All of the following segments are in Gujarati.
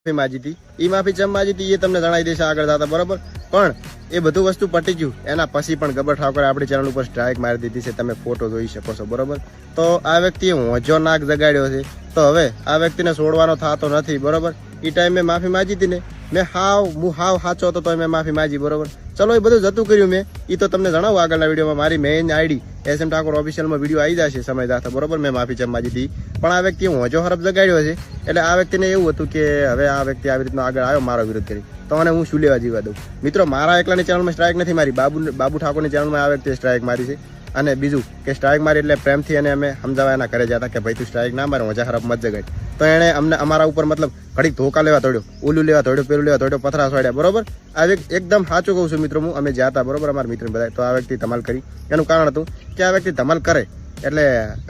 માફી માજી હતી. એ માફી ચમ માજી હતી એ તમને જણાવી દેશે આગળ જતા બરોબર? પણ એ બધું વસ્તુ પટી ગયું. એના પછી પણ ગબર ઠાકોરે આપણી ચેનલ ઉપર સ્ટ્રાઇક મારી દીધી છે. તમે ફોટો જોઈ શકો છો, બરોબર? તો આ વ્યક્તિએ હોજો નાક જગાડ્યો છે. તો હવે આ વ્યક્તિને છોડવાનો થતો નથી, બરોબર? એ ટાઈમે માફી માજી હતી ને, મેં હાવ હું હાવ સાચો હતો તો મેં માફી માજી બરોબર? ચલો એ બધું જતું કર્યું મેં. એ તો તમને જણાવું આગળના વિડીયોમાં. મારી main ID S M Thakor ઓફિશિયલમાં video આવી જશે સમય દાતા બરોબર? મેં માફી ચમાજી હતી પણ આ વ્યક્તિ હું હજો હરફ જગાડ્યો છે. એટલે આ વ્યક્તિને એવું હતું કે હવે આ વ્યક્તિ આવી રીતનો આગળ આવ્યો, મારો વિરોધ કરી. તો મને હું શું લેવા જીવા દઉં? મિત્રો, મારા એકલાની ચેનલમાં સ્ટ્રાઇક નથી મારી. બાબુ બાબુ ઠાકોરની ચેનલમાં આ વ્યક્તિએ સ્ટ્રાઇક મારી છે. અને બીજું કે સ્ટ્રાઇક મારી એટલે પ્રેમથી અને અમે સમજાવવા એના ઘરે જતા કે ભાઈ તું સ્ટ્રાઇક ના મારે મજા હરફ મત જગાય તો એણે અમને અમારા ઉપર મતલબ ઘડીક ધોકા લેવા તોડ્યો ઓલું લેવા તોડ્યો, પેલું લેવા તોડ્યો, પથરા સોડ્યા, બરોબર? આ વ્યક્તિ એકદમ સાચું કહું છું મિત્રો હું, અમે જ્યાં હતા, બરોબર અમારા મિત્ર બધા તો આ વ્યક્તિ ધમાલ કરી. એનું કારણ હતું કે આ વ્યક્તિ ધમાલ કરે, એટલે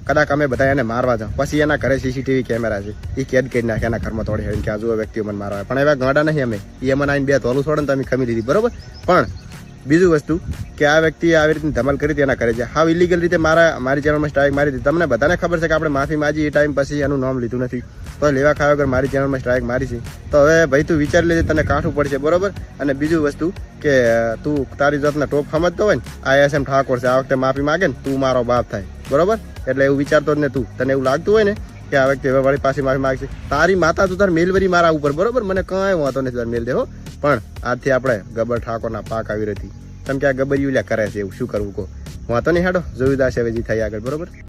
કદાચ અમે બધા એને મારવા જાઉં. પછી એના ઘરે સીસીટીવી કેમેરા છે. એ કેદ કરી નાખે, એના ઘરમાં તોડી હેડી કે આજુ વ્યક્તિઓ મને મારવા. પણ એવા ગાડા નહીં અમે. એ મને આવીને બે તોલું છોડે ને તો અમે ખમી લીધી, બરોબર? પણ બીજું વસ્તુ કે આ વ્યક્તિએ આવી રીતે ધમાલ કરી તેના કરે છે હાવ ઇલીગલ રીતે મારા, મારી ચેનલમાં સ્ટ્રાઇક મારી હતી. તમને બધાને ખબર છે કે આપણે માફી માજી એ ટાઈમ પછી એનું નામ લીધું નથી. તો લેવા ખાવા વગર મારી ચેનલમાં સ્ટ્રાઇક મારી છે. તો હવે ભાઈ તું વિચારી લેજે, તને કાઠું પડશે, બરોબર? અને બીજું વસ્તુ કે, તું તારી જાતના ટોપ સમજતો હોય ને, આ એસ એમ ઠાકોર છે. આ વખતે માફી માગે ને, તું મારો બાપ થાય. બરોબર? એટલે એવું વિચારતો જ ને તું. તને એવું લાગતું હોય ને કે આ વ્યક્તિ હવે વળી પાછી માફી માગશે. તારી માતા તું તાર મેલવરી મારા ઉપર, બરોબર? મને કાંઈ વાંધો નથી તાર મેલ દેવો પણ આજથી આપણે ગબર ઠાકોરના પાક આવી રહી તમે કે આ ગબરિયું કરે છે એવું શું કરવું કહો? વાંધો નહીં, હાડો. જોયું દાસ હવે થાય આગળ, બરોબર?